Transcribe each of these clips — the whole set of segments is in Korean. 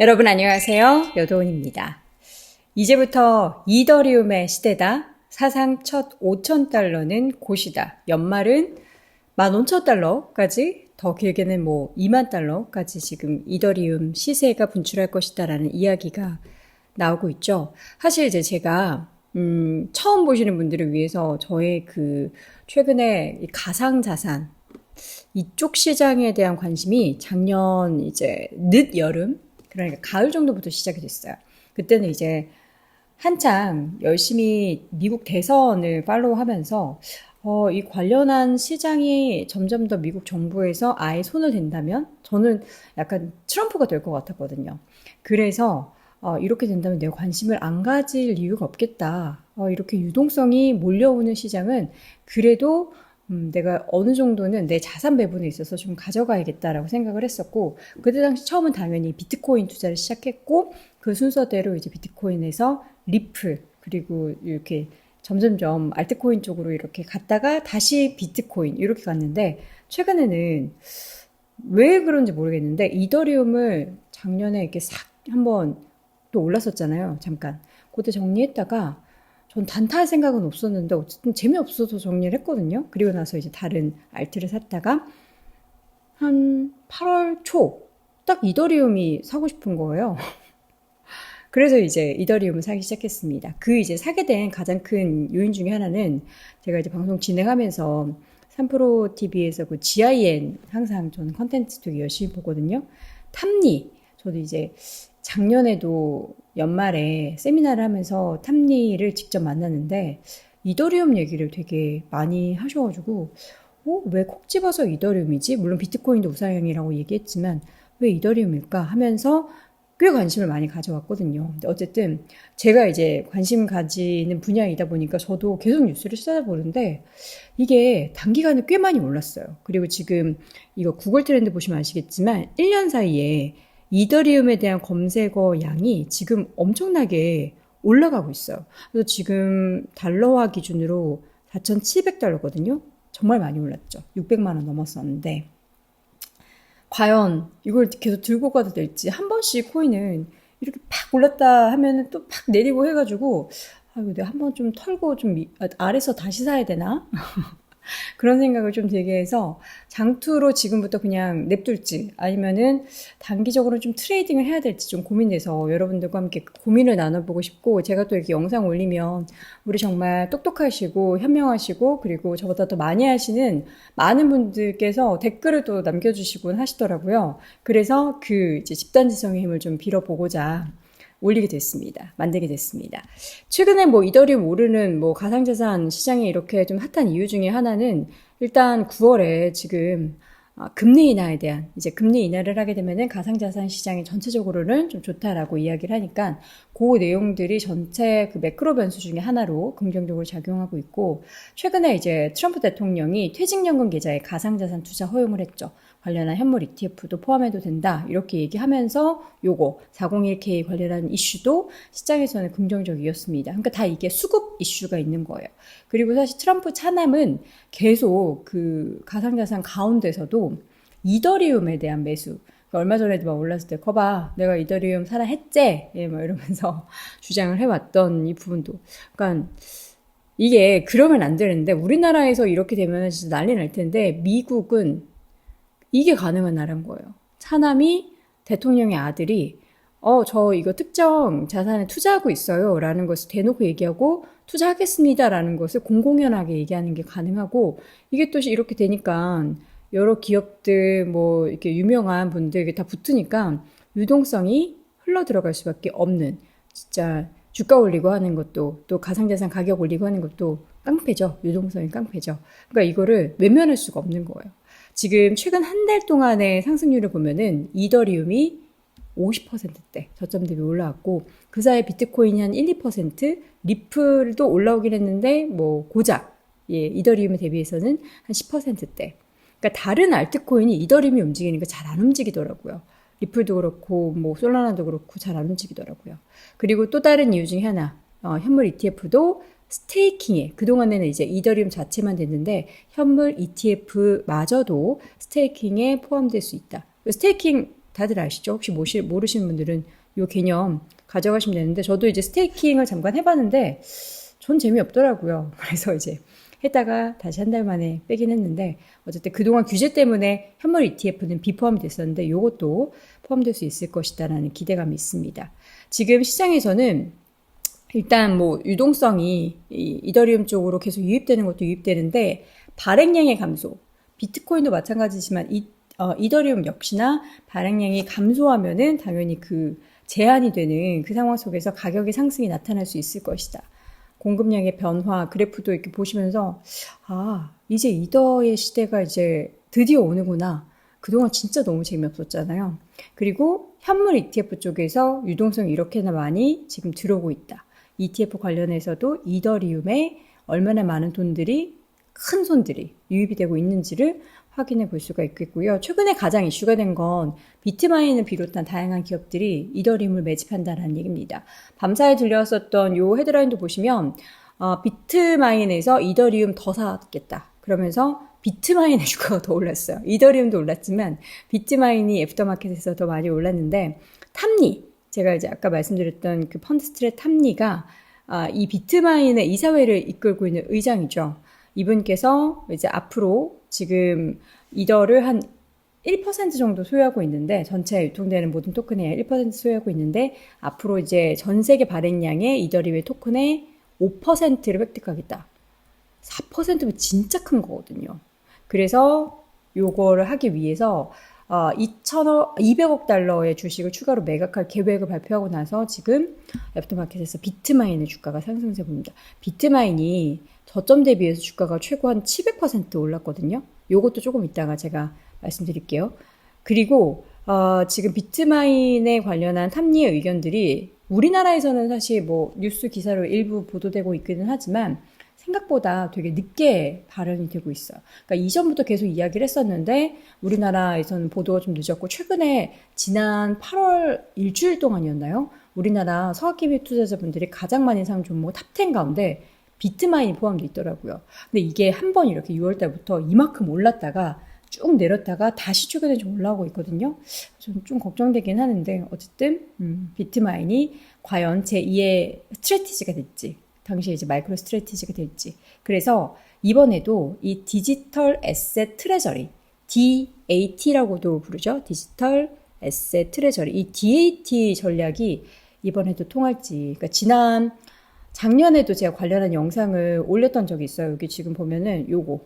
여러분 안녕하세요. 여도은입니다. 이제부터 이더리움의 시대다. 사상 첫 5천 달러는 곧이다. 연말은 15,000 달러까지 더 길게는 뭐 2만 달러까지 지금 이더리움 시세가 분출할 것이다라는 이야기가 나오고 있죠. 사실 이제 제가 음, 처음 보시는 분들을 위해서 저의 그 최근에 이 가상 자산 이쪽 시장에 대한 관심이 작년 이제 늦 여름 그러니까 가을 정도부터 시작이 됐어요. 그때는 이제 한창 열심히 미국 대선을 팔로우하면서 어, 이 관련한 시장이 점점 더 미국 정부에서 아예 손을 댄다면 저는 약간 트럼프가 될 것 같았거든요. 그래서 어, 이렇게 된다면 내가 관심을 안 가질 이유가 없겠다. 어, 이렇게 유동성이 몰려오는 시장은 그래도 음, 내가 어느 정도는 내 자산 배분에 있어서 좀 가져가야겠다라고 생각을 했었고 그때 당시 처음은 당연히 비트코인 투자를 시작했고 그 순서대로 이제 비트코인에서 리플 그리고 이렇게 점점점 알트코인 쪽으로 이렇게 갔다가 다시 비트코인 이렇게 갔는데 최근에는 왜 그런지 모르겠는데 이더리움을 작년에 이렇게 싹 한번 또 올랐었잖아요. 잠깐. 그때 정리했다가 전 단타할 생각은 없었는데 어쨌든 재미없어서 정리를 했거든요. 그리고 나서 이제 다른 알트를 샀다가 한 8월 초 딱 이더리움이 사고 싶은 거예요. 그래서 이제 이더리움을 사기 시작했습니다. 그 이제 사게 된 가장 큰 요인 중에 하나는 제가 이제 방송 진행하면서 3프로 TV에서 그 GIN 항상 저는 컨텐츠 되게 열심히 보거든요. 탐리. 저도 이제 작년에도 연말에 세미나를 하면서 탐리를 직접 만났는데 이더리움 얘기를 되게 많이 하셔가지고 어? 왜 콕 집어서 이더리움이지? 물론 비트코인도 우상향이라고 얘기했지만 왜 이더리움일까 하면서 꽤 관심을 많이 가져왔거든요. 근데 어쨌든 제가 이제 관심 가지는 분야이다 보니까 저도 계속 뉴스를 찾아보는데 이게 단기간에 꽤 많이 올랐어요. 그리고 지금 이거 구글 트렌드 보시면 아시겠지만 1년 사이에 이더리움에 대한 검색어 양이 지금 엄청나게 올라가고 있어요. 그래서 지금 달러화 기준으로 4,700달러거든요. 정말 많이 올랐죠. 600만 원 넘었었는데 과연 이걸 계속 들고 가도 될지 한 번씩 코인은 이렇게 팍 올랐다 하면은 또 팍 내리고 해가지고 아 내가 한번 좀 털고 좀 아, 아래서 다시 사야 되나 그런 생각을 좀 되게 해서 장투로 지금부터 그냥 냅둘지 아니면은 단기적으로 좀 트레이딩을 해야 될지 좀 고민돼서 여러분들과 함께 고민을 나눠보고 싶고 제가 또 이렇게 영상 올리면 우리 정말 똑똑하시고 현명하시고 그리고 저보다 더 많이 하시는 많은 분들께서 댓글을 또 남겨주시곤 하시더라고요. 그래서 그 이제 집단지성의 힘을 좀 빌어보고자 올리게 됐습니다. 만들게 됐습니다. 최근에 뭐 이더리움 오르는 뭐 가상자산 시장이 이렇게 좀 핫한 이유 중에 하나는 일단 9월에 지금 아, 금리 인하에 대한 이제 금리 인하를 하게 되면은 가상자산 시장이 전체적으로는 좀 좋다라고 이야기를 하니까 그 내용들이 전체 그 매크로 변수 중에 하나로 긍정적으로 작용하고 있고 최근에 이제 트럼프 대통령이 퇴직연금 계좌에 가상자산 투자 허용을 했죠. 관련한 현물 ETF도 포함해도 된다. 이렇게 얘기하면서 요거 401k 관련한 이슈도 시장에서는 긍정적이었습니다. 그러니까 다 이게 수급 이슈가 있는 거예요. 그리고 사실 트럼프 차남은 계속 그 가상자산 가운데서도 이더리움에 대한 매수 그러니까 얼마 전에도 막 올랐을 때 거봐 내가 이더리움 사라 했제 예, 뭐 이러면서 주장을 해왔던 이 부분도 그러니까 이게 그러면 안 되는데 우리나라에서 이렇게 되면 진짜 난리 날 텐데 미국은 이게 가능한 나라인 거예요. 차남이 대통령의 아들이 어, 저 이거 특정 자산에 투자하고 있어요. 라는 것을 대놓고 얘기하고 투자하겠습니다. 라는 것을 공공연하게 얘기하는 게 가능하고 이게 또 이렇게 되니까 여러 기업들 뭐 이렇게 유명한 분들 다 붙으니까 유동성이 흘러 들어갈 수밖에 없는 진짜 주가 올리고 하는 것도 또 가상자산 가격 올리고 하는 것도 깡패죠. 유동성이 깡패죠. 그러니까 이거를 외면할 수가 없는 거예요. 지금 최근 한 달 동안의 상승률을 보면은 이더리움이 50%대 저점 대비 올라왔고 그 사이에 비트코인이 한 1, 2% 리플도 올라오긴 했는데 뭐 고작 예, 이더리움에 대비해서는 한 10%대. 그러니까 다른 알트코인이 이더리움이 움직이니까 잘 안 움직이더라고요. 리플도 그렇고 뭐 솔라나도 그렇고 잘 안 움직이더라고요. 그리고 또 다른 이유 중에 하나 어, 현물 ETF도 스테이킹에 그동안에는 이제 이더리움 자체만 됐는데 현물 ETF마저도 스테이킹에 포함될 수 있다. 스테이킹 다들 아시죠? 혹시 모시, 모르시는 분들은 요 개념 가져가시면 되는데 저도 이제 스테이킹을 잠깐 해봤는데 전 재미없더라고요. 그래서 이제 했다가 다시 한 달 만에 빼긴 했는데 어쨌든 그동안 규제 때문에 현물 ETF는 비포함이 됐었는데 요것도 포함될 수 있을 것이다라는 기대감이 있습니다. 지금 시장에서는 일단 뭐 유동성이 이 이더리움 쪽으로 계속 유입되는 것도 유입되는데 발행량의 감소, 비트코인도 마찬가지지만 이 어, 이더리움 역시나 발행량이 감소하면은 당연히 그 제한이 되는 그 상황 속에서 가격의 상승이 나타날 수 있을 것이다. 공급량의 변화 그래프도 이렇게 보시면서 아 이제 이더의 시대가 이제 드디어 오는구나. 그동안 진짜 너무 재미없었잖아요. 그리고 현물 ETF 쪽에서 유동성이 이렇게나 많이 지금 들어오고 있다. ETF 관련해서도 이더리움에 얼마나 많은 돈들이 큰 손들이 유입이 되고 있는지를 확인해 볼 수가 있겠고요. 최근에 가장 이슈가 된 건 비트마인을 비롯한 다양한 기업들이 이더리움을 매집한다는 얘기입니다. 밤사이 들려왔었던 요 헤드라인도 보시면 어, 비트마인에서 이더리움 더 사겠다. 그러면서 비트마인의 주가가 더 올랐어요. 이더리움도 올랐지만 비트마인이 애프터마켓에서 더 많이 올랐는데 탐리 제가 이제 아까 말씀드렸던 그 펀드 스트레 탐리가 아, 이 비트마인의 이사회를 이끌고 있는 의장이죠. 이분께서 이제 앞으로 지금 이더를 한 1% 정도 소유하고 있는데 전체 유통되는 모든 토큰의 1% 소유하고 있는데 앞으로 이제 전 세계 발행량의 이더리움의 토큰의 5%를 획득하겠다. 4%면 진짜 큰 거거든요. 그래서 요거를 하기 위해서 어, 2천억, 200억 달러의 주식을 추가로 매각할 계획을 발표하고 나서 지금 애프터마켓에서 비트마인의 주가가 상승세 보입니다. 비트마인이 저점 대비해서 주가가 최고 한 700% 올랐거든요. 요것도 조금 이따가 제가 말씀드릴게요. 그리고 어, 지금 비트마인에 관련한 탐리의 의견들이 우리나라에서는 사실 뭐 뉴스 기사로 일부 보도되고 있기는 하지만 생각보다 되게 늦게 발현이 되고 있어요. 그러니까 이전부터 계속 이야기를 했었는데 우리나라에서는 보도가 좀 늦었고 최근에 지난 8월 일주일 동안이었나요? 우리나라 서학기비 투자자분들이 가장 많이 산 종목 탑10 가운데 비트마인이 포함되어 있더라고요. 근데 이게 한 번 이렇게 6월 달부터 이만큼 올랐다가 쭉 내렸다가 다시 최근에 좀 올라오고 있거든요. 좀, 좀 걱정되긴 하는데 어쨌든 음, 비트마인이 과연 제2의 스트레티지가 될지 당시에 이제 마이크로 스트레티지가 될지 그래서 이번에도 이 디지털 에셋 트레저리 DAT라고도 부르죠. 디지털 에셋 트레저리 이 DAT 전략이 이번에도 통할지 그러니까 지난 작년에도 제가 관련한 영상을 올렸던 적이 있어요. 여기 지금 보면은 요거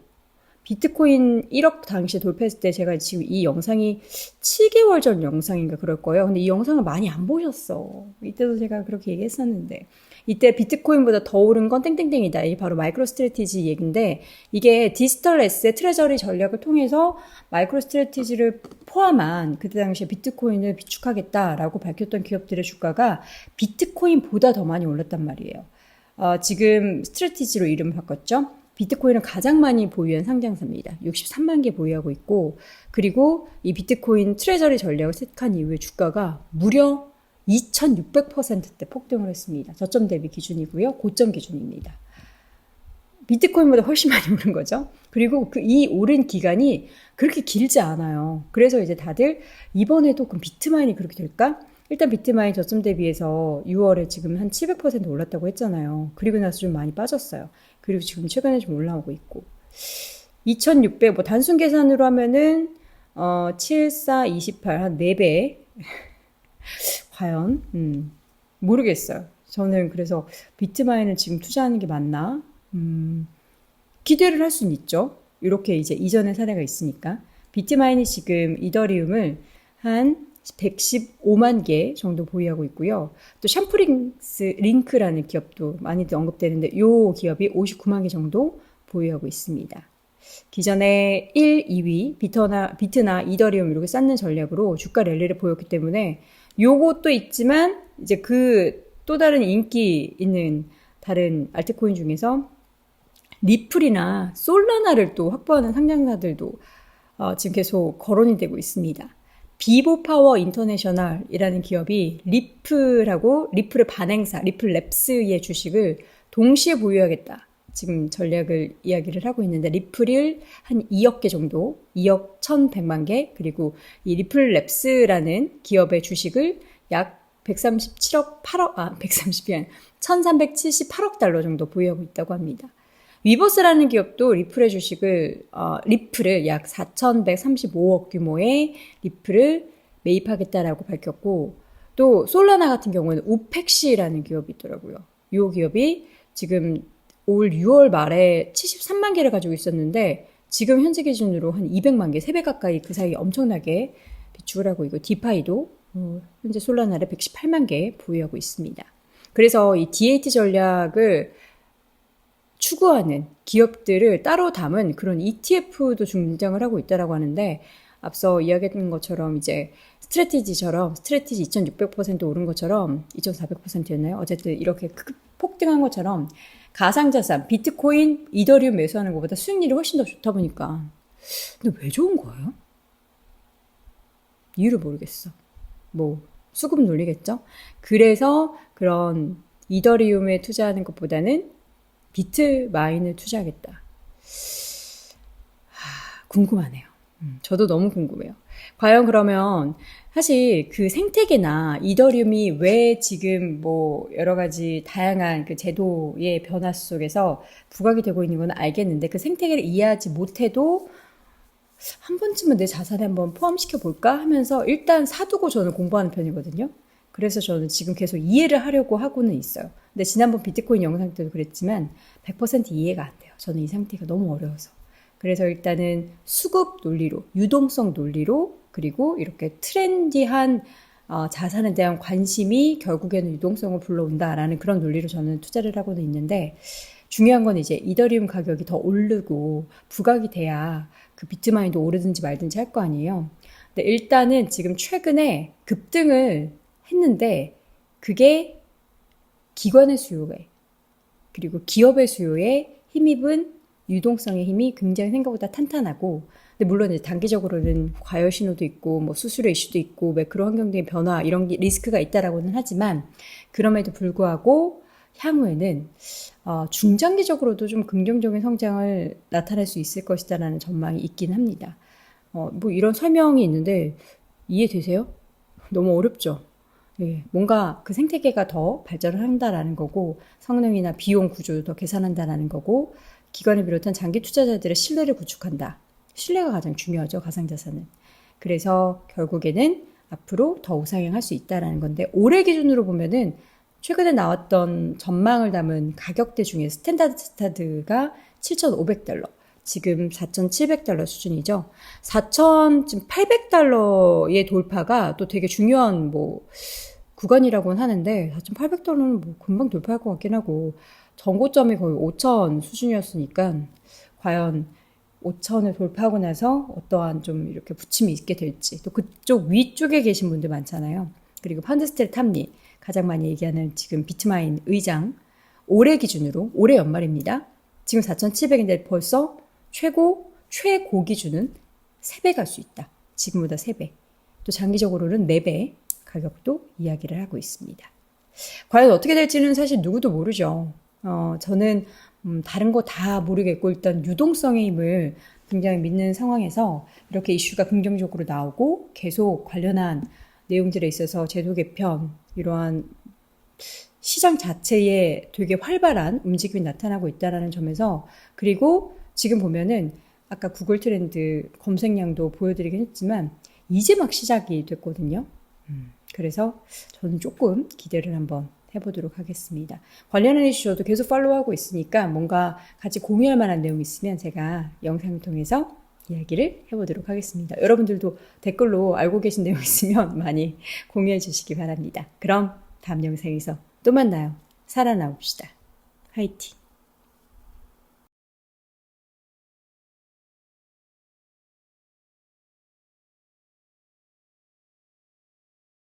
비트코인 1억 당시 돌파했을 때 제가 지금 이 영상이 7개월 전 영상인가 그럴 거예요. 근데 이 영상을 많이 안 보셨어. 이때도 제가 그렇게 얘기했었는데. 이때 비트코인보다 더 오른 건 땡땡땡이다. 이 바로 마이크로 스트레티지 얘기인데 이게 디지털 에셋 트레저리 전략을 통해서 마이크로 스트레티지를 포함한 그때 당시에 비트코인을 비축하겠다라고 밝혔던 기업들의 주가가 비트코인보다 더 많이 올랐단 말이에요. 어, 지금 스트레티지로 이름을 바꿨죠. 비트코인을 가장 많이 보유한 상장사입니다. 63만 개 보유하고 있고, 그리고 이 비트코인 트레저리 전략을 택한 이후에 주가가 무려 2600%대 폭등을 했습니다. 저점 대비 기준이고요. 고점 기준입니다. 비트코인보다 훨씬 많이 오른 거죠. 그리고 그 이 오른 기간이 그렇게 길지 않아요. 그래서 이제 다들 이번에도 그럼 비트마인이 그렇게 될까? 일단 비트마인 저점 대비해서 6월에 지금 한 700% 올랐다고 했잖아요. 그리고 나서 좀 많이 빠졌어요. 그리고 지금 최근에 좀 올라오고 있고. 2600, 뭐 단순 계산으로 하면은, 어, 7, 4, 28, 한 4배. 과연, 음, 모르겠어요. 저는 그래서 비트마인을 지금 투자하는 게 맞나? 음, 기대를 할 수는 있죠. 이렇게 이제 이전의 사례가 있으니까. 비트마인이 지금 이더리움을 한 115만 개 정도 보유하고 있고요. 또 샴푸링스 링크라는 기업도 많이 언급되는데 이 기업이 59만 개 정도 보유하고 있습니다. 기존에 1, 2위 비트나, 비트나 이더리움 이렇게 쌓는 전략으로 주가 랠리를 보였기 때문에 요것도 있지만 이제 그 또 다른 인기 있는 다른 알트코인 중에서 리플이나 솔라나를 또 확보하는 상장사들도 어, 지금 계속 거론이 되고 있습니다. 비보파워 인터내셔널이라는 기업이 리플하고 리플의 반행사, 리플 랩스의 주식을 동시에 보유하겠다. 지금 전략을 이야기를 하고 있는데 리플을 한 2억 개 정도, 2억 1,100만 개, 그리고 이 리플 랩스라는 기업의 주식을 약 137억 8억, 아, 130이 아니라 1378억 달러 정도 보유하고 있다고 합니다. 위버스라는 기업도 리플의 주식을, 어, 리플을 약 4,135억 규모의 리플을 매입하겠다라고 밝혔고, 또 솔라나 같은 경우는 우펙시라는 기업이 있더라고요. 이 기업이 지금 올 6월 말에 73만 개를 가지고 있었는데 지금 현재 기준으로 한 200만 개, 3배 가까이 그 사이 엄청나게 비축을 하고 있고 디파이도 어, 현재 솔라나를 118만 개 보유하고 있습니다. 그래서 이 D8 전략을 추구하는 기업들을 따로 담은 그런 ETF도 등장을 하고 있다라고 하는데 앞서 이야기했던 것처럼 이제 스트레티지처럼 스트레티지 2600% 오른 것처럼 2400%였나요? 어쨌든 이렇게 폭등한 것처럼 가상자산, 비트코인, 이더리움 매수하는 것보다 수익률이 훨씬 더 좋다 보니까 근데 왜 좋은 거예요? 이유를 모르겠어. 뭐 수급 논리겠죠? 그래서 그런 이더리움에 투자하는 것보다는 비트마인을 투자하겠다. 하, 궁금하네요. 음, 저도 너무 궁금해요. 과연 그러면 사실 그 생태계나 이더리움이 왜 지금 뭐 여러 가지 다양한 그 제도의 변화 속에서 부각이 되고 있는 건 알겠는데 그 생태계를 이해하지 못해도 한 번쯤은 내 자산에 한번 포함시켜 볼까 하면서 일단 사두고 저는 공부하는 편이거든요. 그래서 저는 지금 계속 이해를 하려고 하고는 있어요. 근데 지난번 비트코인 영상 때도 그랬지만 100% 이해가 안 돼요. 저는 이 상태가 너무 어려워서. 그래서 일단은 수급 논리로, 유동성 논리로, 그리고 이렇게 트렌디한 어, 자산에 대한 관심이 결국에는 유동성을 불러온다라는 그런 논리로 저는 투자를 하고는 있는데 중요한 건 이제 이더리움 가격이 더 오르고 부각이 돼야 그 비트마인도 오르든지 말든지 할 거 아니에요. 근데 일단은 지금 최근에 급등을 했는데 그게 기관의 수요에 그리고 기업의 수요에 힘입은 유동성의 힘이 굉장히 생각보다 탄탄하고 근데 물론 이제 단기적으로는 과열 신호도 있고 뭐 수수료 이슈도 있고 매크로 환경적인 변화 이런 리스크가 있다라고는 하지만 그럼에도 불구하고 향후에는 어, 중장기적으로도 좀 긍정적인 성장을 나타낼 수 있을 것이다라는 전망이 있긴 합니다. 어, 뭐 이런 설명이 있는데 이해되세요? 너무 어렵죠? 예, 뭔가 그 생태계가 더 발전을 한다라는 거고 성능이나 비용 구조를 더 계산한다라는 거고 기관을 비롯한 장기 투자자들의 신뢰를 구축한다. 신뢰가 가장 중요하죠, 가상자산은. 그래서 결국에는 앞으로 더 우상향할 수 있다라는 건데 올해 기준으로 보면은 최근에 나왔던 전망을 담은 가격대 중에 스탠다드 스타드가 7,500달러, 지금 4,700달러 수준이죠. 4,800달러의 돌파가 또 되게 중요한 뭐 구간이라고는 하는데 4,800달러는 뭐 금방 돌파할 것 같긴 하고 전고점이 거의 5,000 수준이었으니까 과연 5천을 돌파하고 나서 어떠한 좀 이렇게 부침이 있게 될지 또 그쪽 위쪽에 계신 분들 많잖아요. 그리고 펀드스텔 탑리 가장 많이 얘기하는 지금 비트마인 의장 올해 기준으로 올해 연말입니다. 지금 4,700인데 벌써 최고 최고 기준은 3배 갈 수 있다. 지금보다 3배. 또 장기적으로는 4배 가격도 이야기를 하고 있습니다. 과연 어떻게 될지는 사실 누구도 모르죠. 어, 저는 음, 다른 거 다 모르겠고 일단 유동성의 힘을 굉장히 믿는 상황에서 이렇게 이슈가 긍정적으로 나오고 계속 관련한 내용들에 있어서 제도 개편 이러한 시장 자체에 되게 활발한 움직임이 나타나고 있다라는 점에서 그리고 지금 보면은 아까 구글 트렌드 검색량도 보여드리긴 했지만 이제 막 시작이 됐거든요. 음, 그래서 저는 조금 기대를 한번 해보도록 하겠습니다. 관련한 이슈도 계속 팔로우하고 있으니까 뭔가 같이 공유할 만한 내용이 있으면 제가 영상을 통해서 이야기를 해보도록 하겠습니다. 여러분들도 댓글로 알고 계신 내용 있으면 많이 공유해 주시기 바랍니다. 그럼 다음 영상에서 또 만나요. 살아나봅시다. 화이팅!